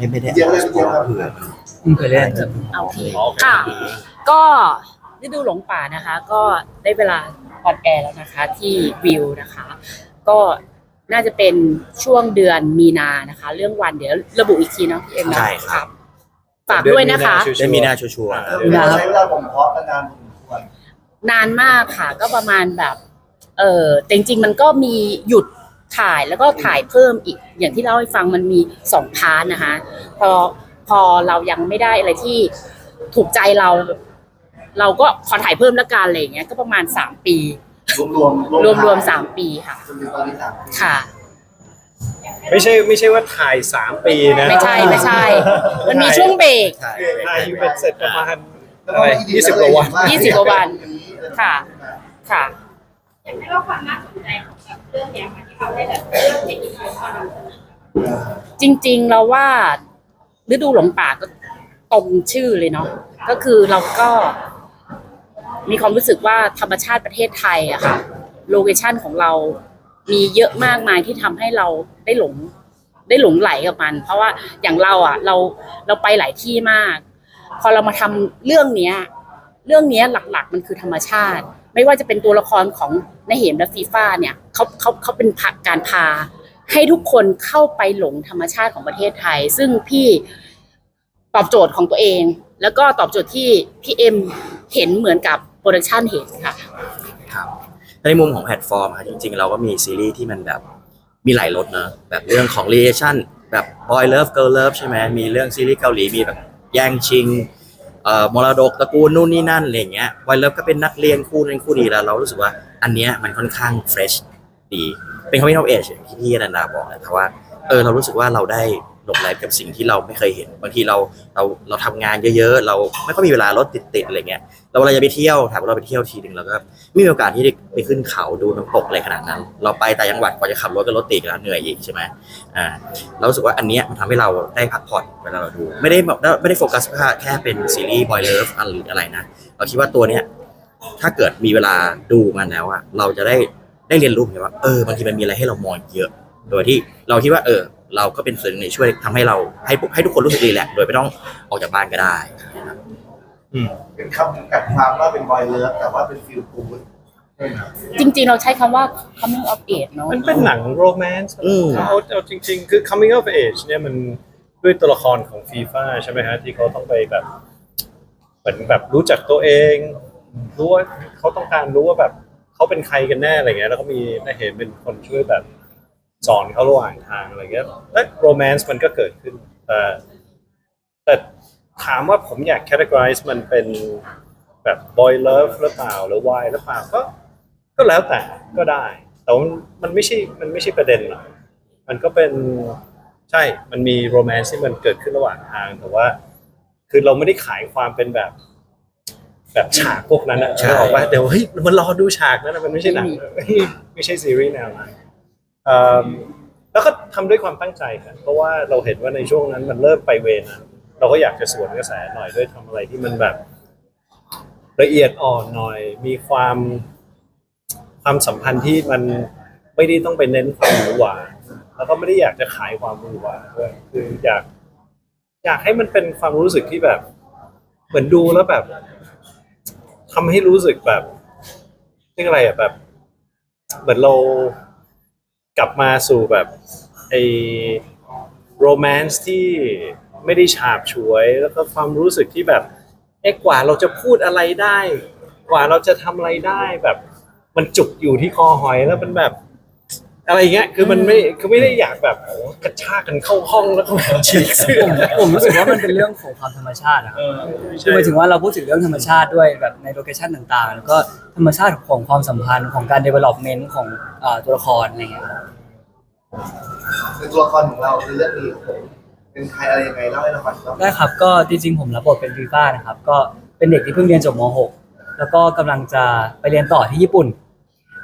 ไม่ไม่ได้เยอะเลยเอาเยอะครับ เผื่อเพิ่งเคยเล่นครับโอเคค่ะ ก็ฤดูหลงป่านะคะ ก็ได้เวลาออนแอร์แล้วนะคะ ที่วิวนะคะ ก็น่าจะเป็นช่วงเดือนมีนานะคะ เรื่องวันเดี๋ยวระบุอีกทีเนาะพี่เอ็มเนาะใช่ครับ ฝากด้วยนะคะ ได้มีหน้าชัวร์ๆครับมีนาครับใช้เวลาผมเพาะนานพอสมควร นานมากค่ะ ก็ประมาณแบบ เออแต่จริงๆมันก็มีหยุด ถ่ายแล้วก็ถ่ายเพิ่มอีก อย่างที่เล่าให้ฟังมันมีสองพาร์ทนะคะ พอพอเรายังไม่ได้อะไรที่ถูกใจเรา เราก็ขอถ่ายเพิ่มละกันอะไรอย่างเงี้ยก็ประมาณสามปี รวมรวมรวมรวมสามปีค่ะ จนถึงตอนนี้สามปีค่ะ ไม่ใช่ไม่ใช่ว่าถ่ายสามปีนะไม่ใช่ไม่ใช่ มันมีช่วงเบรกใช่ถ่ายอยู่เป็นเสร็จประมาณแล้วอะไรที่ดียี่สิบกว่าวัน ยี่สิบกว่าวัน ค่ะ ค่ะ อยากให้เล่าความน่าสนใจของแบบเรื่องเนี้ยค่ะที่เขาได้แบบเรื่องเทคนิคของเราจริงๆเราว่าฤดูหลงป่าก็ตรงชื่อเลยเนาะก็คือเราก็มีความรู้สึกว่าธรรมชาติประเทศไทยอะค่ะโลเคชันของเรามีเยอะมากมายที่ทำให้เราได้หลงได้หลงไหลกับมัน เพราะว่าอย่างเราอะเราเราไปหลายที่มาก พอเรามาทำเรื่องเนี้ย เรื่องเนี้ยหลักๆ มันคือธรรมชาติ ไม่ว่าจะเป็นตัวละครของนายเหมและฟีฟ่าเนี่ยเขาเขาเขาเป็นพากการพา ให้ทุกคนเข้าไปหลงธรรมชาติของประเทศไทย ซึ่งพี่ตอบโจทย์ของตัวเอง แล้วก็ตอบโจทย์ที่พี่เอ็มเห็นเหมือนกับโปรดักชันเห็นค่ะครับในมุมของแพลตฟอร์มครับจริง ๆ เราก็มีซีรีส์ที่มันแบบมีหลายรสนะแบบเรื่องของ relation แบบ boy love girl love ใช่ไหมมีเรื่องซีรีส์เกาหลีมีแบบแย่งชิง มรดกตระกูลนู่นนี่นั่นอะไรเงี้ยไวเลิฟก็เป็นนักเรียนคู่นั้นคู่นี้แล้วเรารู้สึกว่าอันเนี้ยมันค่อนข้างเฟรชดี เป็น coming of age อชที่พี่อนันดาบอกนะแต่ว่าเออเรารู้สึกว่าเราได้ ลงไหลกับสิ่งที่เราไม่เคยเห็นบางทีเราเราเราทำงานเยอะๆ เราไม่ค่อยมีเวลารถติดๆอะไรเงี้ยเราเวลาจะไปเที่ยวถามว่าเราไปเที่ยวทีหนึ่งเราก็ไม่มีโอกาสที่จะไปขึ้นเขาดูน้ำตกอะไรขนาดนั้น เราไปแต่างจังหวัดกว่าจะขับรถก็รถติดแล้วเหนื่อยอีกใช่ไหมอ่าเรารู้สึกว่าอันเนี้ยมันทำให้เราได้พักผ่อนเวลาเราดู ไม่ได้แบบไม่ได้โฟกัสว่แค่เป็นซีรีส์บอยเลิฟหรืออะไรนะเราคิดว่าตัวเนี้ยถ้าเกิดมีเวลาดูมันแล้วอะเราจะได้ได้เรียนรู้เหมือนกันว่าเออบางทีมันมีอะไรให้เรามองเยอะ โดยที่เราคิดว่าเออ เราก็เป็นส่วนหนึ่งในช่วยทำให้เราให้ให้ทุกคนรู้สึกรีแลกซ์โดยไม่ต้องออกจากบ้านก็ได้นะครับเป็นคำจำกัดความว่าเป็นบอยเลิฟแต่ว่าเป็นฟิลกูดจริงๆ เราใช้คำว่า coming of age เนาะมันเป็นหนังโรแมนต์เอาเอาจริง ๆ คือ coming of age เนี่ยมันด้วยตัวละครของฟีฟ่าใช่ไหมฮะที่เขาต้องไปแบบเหมือนแบบรู้จักตัวเองรู้ว่าเขาต้องการรู้ว่าแบบเขาเป็นใครกันแน่อะไรเงี้ยแล้วก็มีได้เห็นเป็นคนช่วยแบบ สอนเขาระหว่างทางอะไรเงี้ยและโรแมนต์มันก็เกิดขึ้นแต่แต่ถามว่าผมอยาก categorize มันเป็นแบบ boy love หรือเปล่าหรือ why หรือเปล่าก็ก็แล้วแต่ก็ได้ แต่ว่ามันไม่ใช่มันไม่ใช่ประเด็นหรอกมันก็เป็นใช่มันมีโรแมนต์ที่มันเกิดขึ้นระหว่างทางแต่ว่า คือเราไม่ได้ขายความเป็นแบบ แบบฉากพวกนั้นนะใช่เราบอกว่าเดี๋ยวเฮ้ยมันรอดูฉากนั้นนะมันไม่ใช่หนังไม่ใช่ซีรีส์แนวนั้นเอิ่ม แล้วก็ทำด้วยความตั้งใจครับเพราะว่าเราเห็นว่าในช่วงนั้นมันเริ่มไปเวนั้นเราก็อยากจะสวนกระแสหน่อยด้วยทำอะไรที่มันแบบ ละเอียดอ่อนหน่อย มีความความสัมพันธ์ที่มันไม่ได้ต้องไปเน้นความหวือหวาแล้วก็ไม่ได้อยากจะขายความหวือหวาด้วยคืออยาก อยากให้มันเป็นความรู้สึกที่แบบ เหมือนดูแล้วแบบทำให้รู้สึกแบบเรียกอะไรอะแบบ เหมือนเรา กลับมาสู่แบบไอ้โรแมนซ์ที่ไม่ได้ฉาบฉวย แล้วก็ความรู้สึกที่แบบเอ๊ะกว่าเราจะพูดอะไรได้ กว่าเราจะทำอะไรได้แบบ มันจุกอยู่ที่คอหอยแล้วมันแบบ อะไรเงี้ยคือมันไม่คือไม่ได้อยากแบบโอ้กระชากกันเข้าห้องแล้วก็แบบฉีกเสื้อผมผมรู้สึกว่ามันเป็นเรื่องของความธรรมชาตินะครับคือหมายถึงว่าเราพูดถึงเรื่องธรรมชาติด้วยแบบในโลเคชันต่างๆ แล้วก็ธรรมชาติของความสัมพันธ์ของการ development ของเอ่อตัวละครอะไรเงี้ยครับในตัวละครของเราในเรื่องนี้ผมเป็นใครอะไรยังไงเล่าให้เราฟังครับได้ครับก็จริงๆผมรับบทเป็นฟีฟ่านะครับ ก็เป็นเด็กที่เพิ่งเรียนจบม .6 แล้วก็กำลังจะไปเรียนต่อที่ญี่ปุ่น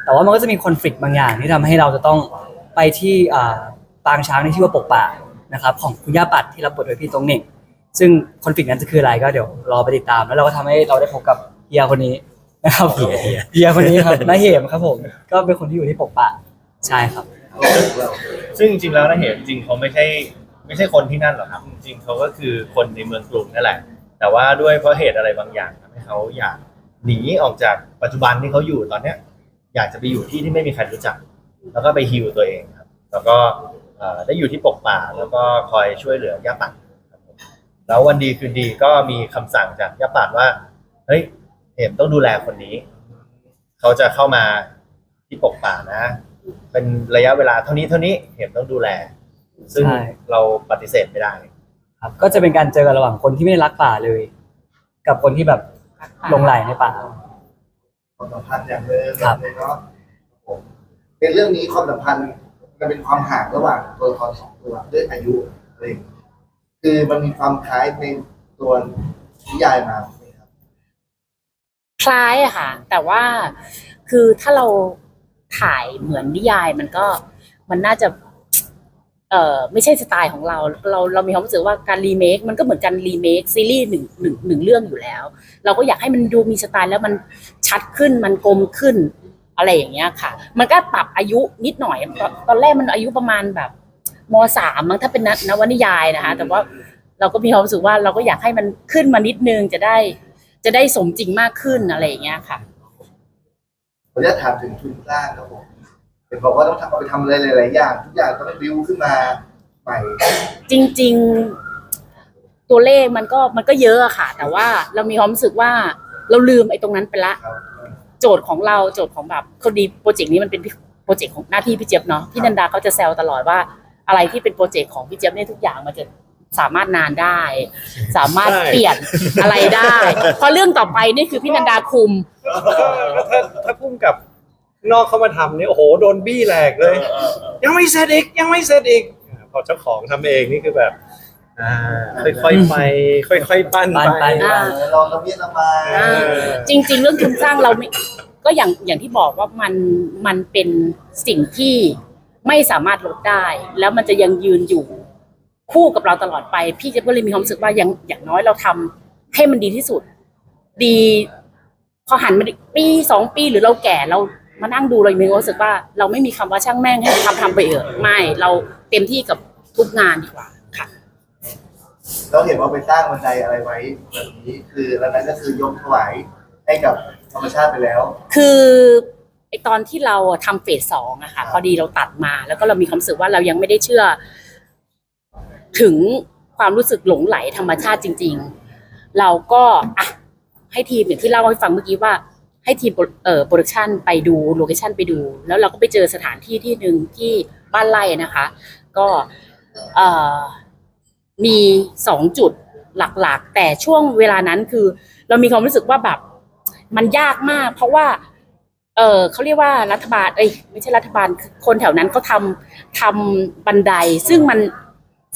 แต่ว่ามันก็จะมีคอนฟ lict บางอย่างที่ทำให้เราจะต้องไปที่อ่าปางช้างที่ชื่อว่าปกป่านะครับของคุณย่าปัดที่รับบทโดยพี่ตรงเหน่งซึ่งคอนฟ lict นั้นจะคืออะไรก็เดี๋ยวรอไปติดตาม แล้วเราก็ทำให้เราได้พบกับเฮียคนนี้นะครับเฮียเฮียเฮียคนนี้ครับนาเหมครับผมก็เป็นคนที่อยู่ที่ปกป่าใช่ครับ ซึ่งจริงๆแล้วนะเห็นจริงเขาไม่ใช่ไม่ใช่คนที่นั่นหรอกครับ จริงๆเขาก็คือคนในเมืองกรุงนั่นแหละ แต่ว่าด้วยเพราะเหตุอะไรบางอย่างทำให้เขาอยากหนีออกจากปัจจุบันที่เขาอยู่ตอนเนี้ย อยากจะไปอยู่ที่ที่ไม่มีใครรู้จัก แล้วก็ไปฮิวตัวเองครับ แล้วก็เอ่อได้อยู่ที่ปกป่าแล้วก็คอยช่วยเหลือย่าปัดครับผมแล้ววันดีคืนดีก็มีคำสั่งจากย่าปัดว่าเฮ้ยเห็มต้องดูแลคนนี้ เขาจะเข้ามาที่ปกป่านะ เป็นระยะเวลาเท่านี้เท่านี้เห็มต้องดูแล ซึ่งใช่เราปฏิเสธไม่ได้ ครับ ก็จะเป็นการเจอกันระหว่างคนที่ไม่ได้รักป่าเลย กับคนที่แบบหลงไหลในป่า ความสัมพันธ์อย่างเดิมครับเลยเนาะครับผมเป็นเรื่องนี้ความสัมพันธ์มันเป็นความห่างระหว่างตัวละครสองตัวด้วยอายุอะไรอย่างเงี้ยคือมันมีความคล้ายในตัวนิยายมาไหมครับคล้ายอะค่ะ แต่ว่าคือถ้าเราถ่ายเหมือนนิยายมันก็มันน่าจะ เอ่อไม่ใช่สไตล์ของเรา เราเรามีความรู้สึกว่าการรีเมค มันก็เหมือนการรีเมคซีรีส์หนึ่งหนึ่งหนึ่งเรื่องอยู่แล้ว เราก็อยากให้มันดูมีสไตล์แล้วมันชัดขึ้นมันกลมขึ้น อะไรอย่างเงี้ยค่ะ มันก็ปรับอายุนิดหน่อยตอนตอนแรกมันอายุประมาณแบบมสามมั้งถ้าเป็นนนวนิยายนะคะ แต่ว่าเราก็มีความรู้สึกว่าเราก็อยากให้มันขึ้นมานิดนึงจะได้ จะได้สมจริงมากขึ้นอะไรอย่างเงี้ยค่ะ ผมจะถามถึงทุนสร้างครับผม เห็นบอกว่าต้องทำเอาไปทำอะไรหลายๆอย่างทุกอย่างต้องบิวขึ้นมาใหม่จริง ๆ ตัวเลขมันก็มันก็เยอะอะค่ะ แต่ว่าเรามีความรู้สึกว่าเราลืมไอ้ตรงนั้นไปละ ครับ โจทย์ของเราโจทย์ของแบบคนดีโปรเจกต์นี้มันเป็นโปรเจกต์ของหน้าที่พี่เจี๊ยบเนาะพี่นันดาเขาจะแซวตลอดว่าอะไรที่เป็นโปรเจกต์ของพี่เจี๊ยบเนี่ยทุกอย่างมันจะสามารถนานได้ สามารถใช่ เปลี่ยนอะไรได้ เพราะเรื่องต่อไปนี่คือพี่นันดาคุมถ้าถ้าพุ่มกับ นอกเข้ามาทำนี่โอ้โหโดนบี้แหลกเลย ยังไม่เสร็จอีกยังไม่เสร็จอีกอ่าพอเจ้าของทำเองนี่คือแบบอ่าค่อยๆไป ค่อยๆปั้นปั้นไปอ่าลองละเมียดละไมอ่า จริง ๆ เรื่องทุนสร้างเราไม่ ก็อย่างอย่างที่บอกว่ามันมันเป็นสิ่งที่ไม่สามารถลดได้ แล้วมันจะยังยืนอยู่คู่กับเราตลอดไป พี่เจะก็เลยมีความรู้สึกว่าอย่างอย่างน้อยเราทำให้มันดีที่สุด ดี พอหันมาอีกปีสองปีหรือเราแก่เรา มานั่งดูเรามีความรู้สึกว่า เราไม่มีคำว่าช่างแม่งให้ทำทำไปเถอะไม่เราเต็มที่กับทุกงานดีกว่าค่ะเราเห็นว่าไปสร้างบันไดอะไรไว้แบบนี้คืออันนั้นก็คือยกถวายให้กับธรรมชาติไปแล้ว คือไอตอนที่เราทำเฟสสองอะค่ะพอดีเราตัดมา แล้วก็เรามีความรู้สึกว่าเรายังไม่ได้เชื่อ ถึงความรู้สึกหลงไหลธรรมชาติจริง ๆ เราก็อะให้ทีมอย่างที่เล่าให้ฟังเมื่อกี้ว่า ให้ทีมเอ่อโปรดักชันไปดูโลเคชันไปดู แล้วเราก็ไปเจอสถานที่ที่หนึ่งที่บ้านไร่นะคะ ก็เอ่อมีสองจุดหลักๆ แต่ช่วงเวลานั้นคือ เรามีความรู้สึกว่าแบบมันยากมาก เพราะว่า เออเขาเรียกว่ารัฐบาล เอ้ยไม่ใช่รัฐบาลคนแถวนั้นเขาทำทำบันได ซึ่งมัน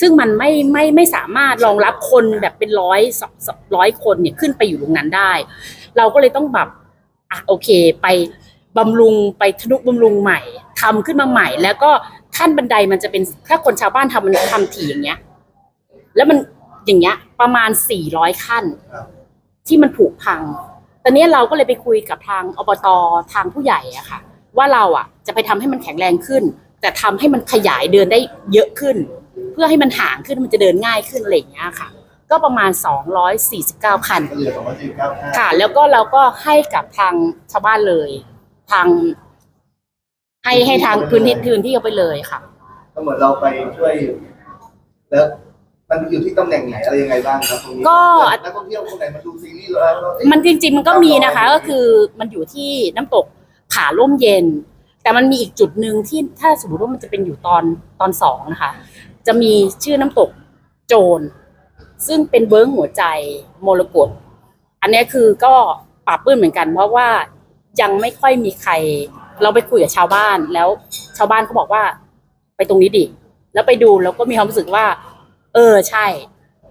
ซึ่งมันไม่ไม่ไม่สามารถรองรับคนแบบเป็นร้อยสองร้อยคนเนี่ยขึ้นไปอยู่ตรงนั้นได้ เราก็เลยต้องแบบ อะโอเค ไปบำรุงไปทนุบำรุงใหม่ทำขึ้นมาใหม่ แล้วก็ขั้นบันไดมันจะเป็นถ้าคนชาวบ้านทำมันทำถี่อย่างเงี้ย แล้วมันอย่างเงี้ย ประมาณสี่ร้อยขั้น ที่มันผุพัง ตอนนี้เราก็เลยไปคุยกับทางอบตทางผู้ใหญ่อะค่ะ ว่าเราอะจะไปทำให้มันแข็งแรงขึ้น แต่ทำให้มันขยายเดินได้เยอะขึ้น เพื่อให้มันห่างขึ้นมันจะเดินง่ายขึ้นอะไรอย่างเงี้ยค่ะ ก็ประมาณ 249 คันก็เหลือสองร้อยสี่สิบเก้าค่าค่ะ แล้วก็เราก็ให้กับทางชาวบ้านเลย ทาง ให้ให้ทางพื้นที่พื้นที่เอาไปเลยค่ะ ก็เหมือนเราไปช่วยแล้วมันอยู่ที่ตำแหน่งไหนอะไรยังไงบ้างครับตรงนี้ก็ นักท่องเที่ยวคนไหนมาดูซีรีส์แล้วแล้วเอ๊ะมันจริง ๆ มันก็มีนะคะ ก็คือมันอยู่ที่น้ำตกผาร่มเย็น แต่มันมีอีกจุดหนึ่งที่ถ้าสมมติว่ามันจะเป็นอยู่ตอนตอนสองนะคะ จะมีชื่อน้ำตกโจร ซึ่งเป็นเบิ้งหัวใจโมรกตอันนี้คือก็ปราบปื้นเหมือนกัน เพราะว่ายังไม่ค่อยมีใคร เราไปคุยกับชาวบ้านแล้วชาวบ้านเขาบอกว่า ไปตรงนี้ดิแล้วไปดูแล้วก็มีความรู้สึกว่า เออใช่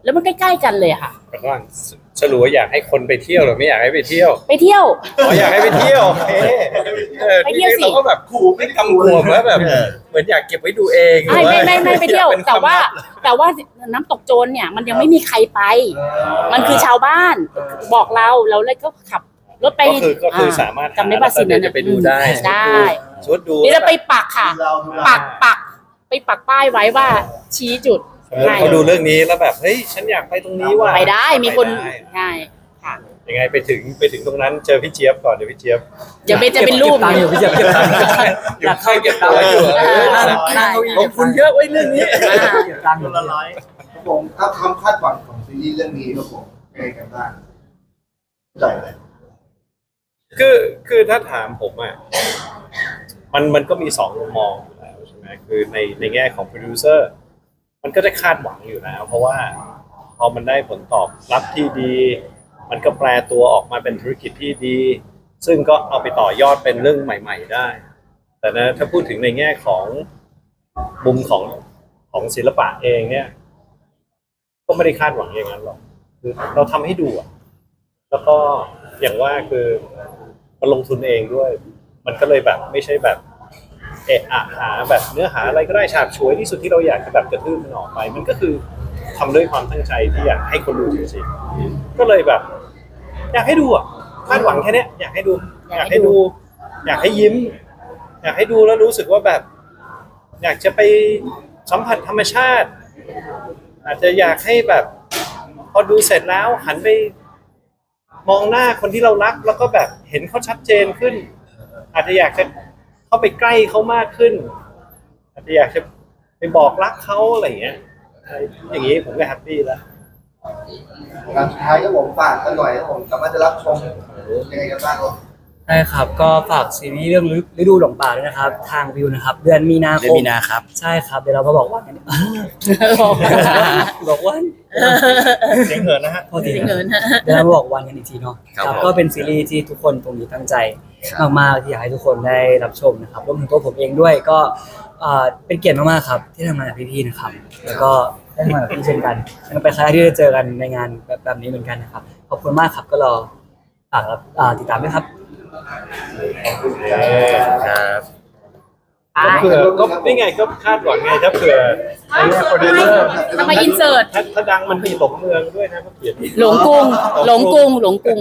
แล้วมันใกล้ๆกันเลยค่ะแต่ว่า สรุปว่าอยากให้คนไปเที่ยวหรือไม่อยากให้ไปเที่ยวไปเที่ยว อ๋ออยากให้ไปเที่ยวโอเคออไปเที่ยวสิ เราก็แบบขู่ไม่กำกวมว่าแบบเหมือนอยากเก็บไว้ดูเองหรือไม่ว่าไม่ไม่ไม่ไปเที่ยว ป็นแต่ว่าคมลับแต่ว่าน้ำตกโจรเนี่ยมันยังไม่มีใครไป มันคือชาวบ้านบอกเราเราเลยก็ขับรถไปก็คือก็คือสามารถจำได้ป่ะสิแล้วก็เดี๋ยวจะไปดูได้ได้ชุดดูเดี๋ยวเราไปปักค่ะเราดูเราปักปักไปปักป้ายไว้ว่าชี้จุดสมมติ เขาดูเรื่องนี้แล้วแบบเฮ้ยฉันอยากไปตรงนี้ว่ะไปได้มีคนไปได้ใช่ค่ะยังไงไปถึงไปถึงตรงนั้นเจอพี่เจี๊ยบก่อนเดี๋ยวพี่เจี๊ยบจะเป็นจะเป็นรูปก็บตังค์อยู่พี่เจี๊ยบเก็บตังค์อยากเข้าเก็บตังค์ไว้อยู่เออนั่งนั่งเก้าอี้ลงทุนเยอะไว้เรื่องนี้เก็บตังค์อยู่ครับผมถ้าความคาดหวังของซีรีส์เรื่องนี้ครับผมเป็นไงกันบ้างเข้าใจเลยคือคือถ้าถามผมอะมันมันก็มีสองมุมมองอยู่แล้วใช่ไหมคือในในแง่ของโปรดิวเซอร์ มันก็ได้คาดหวังอยู่แล้วเพราะว่าพอมันได้ผลตอบรับที่ดี มันก็แปลตัวออกมาเป็นธุรกิจที่ดี ซึ่งก็เอาไปต่อยอดเป็นเรื่องใหม่ ๆ ได้ แต่นะถ้าพูดถึงในแง่ของมุมของของศิลปะเองเนี่ย ก็ไม่ได้คาดหวังอย่างนั้นหรอกคือเราทำให้ดูอะแล้วก็อย่างว่าคือมันลงทุนเองด้วย มันก็เลยแบบไม่ใช่แบบ เอะอะหาแบบเนื้อหาอะไรก็ได้ฉาบฉวยที่สุดที่เราอยากจะแบบกระทืบมันออกไป มันก็คือทำด้วยความตั้งใจที่อยากให้คนดูจริงๆก็เลยแบบ อยากให้ดูอะคาดหวังแค่เนี้ยอยากให้ดู อยากให้ดู อยากให้ยิ้ม อยากให้ดูแล้วรู้สึกว่าแบบ อยากจะไปสัมผัสธรรมชาติ อาจจะอยากให้แบบ พอดูเสร็จแล้วหันไป มองหน้าคนที่เรารัก แล้วก็แบบเห็นเขาชัดเจนขึ้น อาจจะอยากจะ เข้าไปใกล้เขามากขึ้นอาจจะอยากจะไปบอกรักเขาอะไรอย่างเงี้ยอะไรอย่างนี้ผมก็แฮปปี้แล้วการสุดท้ายก็ผมฝากกันหน่อยครับผมสามารถจะรับชมยังไงกันบ้างครับ ใช่ครับ ก็ฝากซีรีส์เรื่องฤดูหลงป่าด้วยนะครับ ทางวิวนะครับ เดือนมีนาคเดือนมมีนาครับ ใช่ครับ เดี๋ยวเรามาบอกว่ากันบอกว่าเสียงเหินนะฮะ พอดีเงินเดี๋ยวเรามาบอกวันกันอีกทีเนาะครับครับผม ก็เป็นซีรีส์ที่ทุกคนตรงนี้ตั้งใจครับมากๆที่อยากให้ทุกคนได้รับชมนะครับรวมถึงตัวผมเองด้วยก็เอ่อเป็นเกียรติมากๆครับที่ทำงานกับพี่ๆนะครับ แล้วก็ได้ทำงานกับพี่เช่นกันมันเป็นครั้งแรกที่ได้เจอกันในงานแบบแบบนี้เหมือนกันนะครับขอบคุณมากครับก็รอฝากรับอ่าติดตามด้วยครับ ครับก็เผื่อก็นี่ไงก็คาดหวังไงถ้าเผื่อไอ้โปรดิวเซอร์ทำไมอินเสิร์ตถ้าถ้าดังมันมีหลงเมืองด้วยนะเขาเขียนหลงกรุงหลงกรุงหลงกรุง